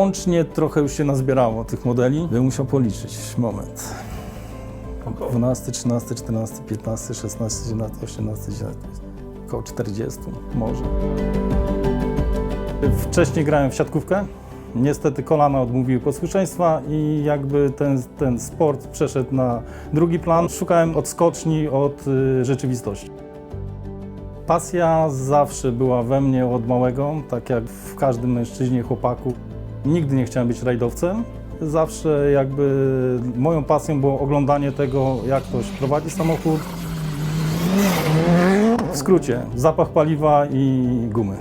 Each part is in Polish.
Łącznie trochę już się nazbierało tych modeli. Bym musiał policzyć. Moment. 12, 13, 14, 15, 16, 17, 18, 19, około 40 może. Wcześniej grałem w siatkówkę. Niestety kolana odmówiły posłuszeństwa i jakby ten, ten sport przeszedł na drugi plan. Szukałem odskoczni od y, rzeczywistości. Pasja zawsze była we mnie od małego, tak jak w każdym mężczyźnie, chłopaku. Nigdy nie chciałem być rajdowcem. Zawsze jakby moją pasją było oglądanie tego, jak ktoś prowadzi samochód. W skrócie, zapach paliwa i gumy.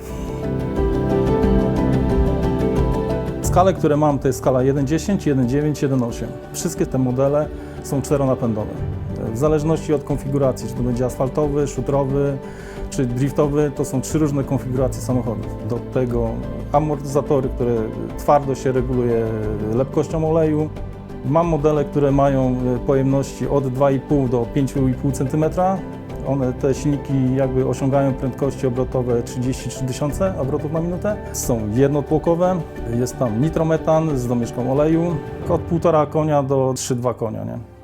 Skale, które mam, to jest skala 1.10, 1.9, 1.8. Wszystkie te modele są czteronapędowe. W zależności od konfiguracji, czy to będzie asfaltowy, szutrowy, czy driftowy, to są trzy różne konfiguracje samochodów. Do tego amortyzatory, które twardo się reguluje lepkością oleju. Mam modele, które mają e, pojemności od 2,5 do 5,5 cm. One, te silniki jakby osiągają prędkości obrotowe 33 tysiące obrotów na minutę. Są jednotłokowe, jest tam nitrometan z domieszką oleju, od 1,5 konia do 3,2 konia. Nie?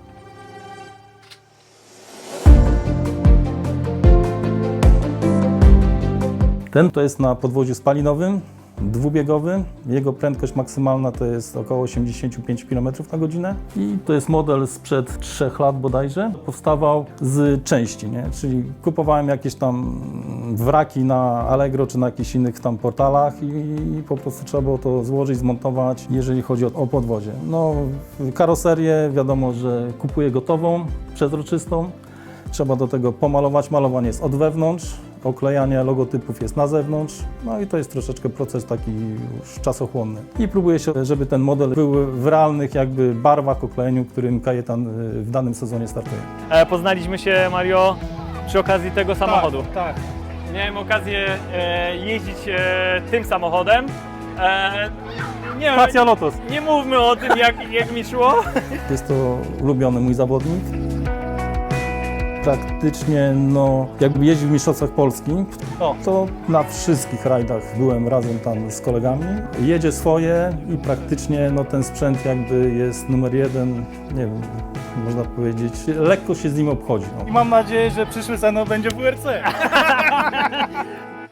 Ten to jest na podwoziu spalinowym, dwubiegowy. Jego prędkość maksymalna to jest około 85 km na godzinę. I to jest model sprzed 3 lat bodajże. Powstawał z części, nie? czyli kupowałem jakieś tam wraki na Allegro czy na jakichś innych tam portalach i po prostu trzeba było to złożyć, zmontować, jeżeli chodzi o, o podwozie. No, karoserię wiadomo, że kupuję gotową, przezroczystą. Trzeba do tego pomalować. Malowanie jest od wewnątrz, oklejanie logotypów jest na zewnątrz. No i to jest troszeczkę proces taki już czasochłonny. I próbuje się, żeby ten model był w realnych jakby barwach, oklejeniu, którym Kajetan y, w danym sezonie startuje. E, poznaliśmy się, Mario, przy okazji tego samochodu. Tak. Miałem okazję e, jeździć e, tym samochodem. E, nie, Spacja Lotus. nie mówmy o tym, jak, jak mi szło. Jest to ulubiony mój zawodnik. Praktycznie, no, jakby jeździł w Mistrzostwach Polski, O. to na wszystkich rajdach byłem razem tam z kolegami. Jedzie swoje i praktycznie no, ten sprzęt jakby jest numer jeden, nie wiem, można powiedzieć, lekko się z nim obchodzi. No. I mam nadzieję, że przyszły sezon będzie w WRC.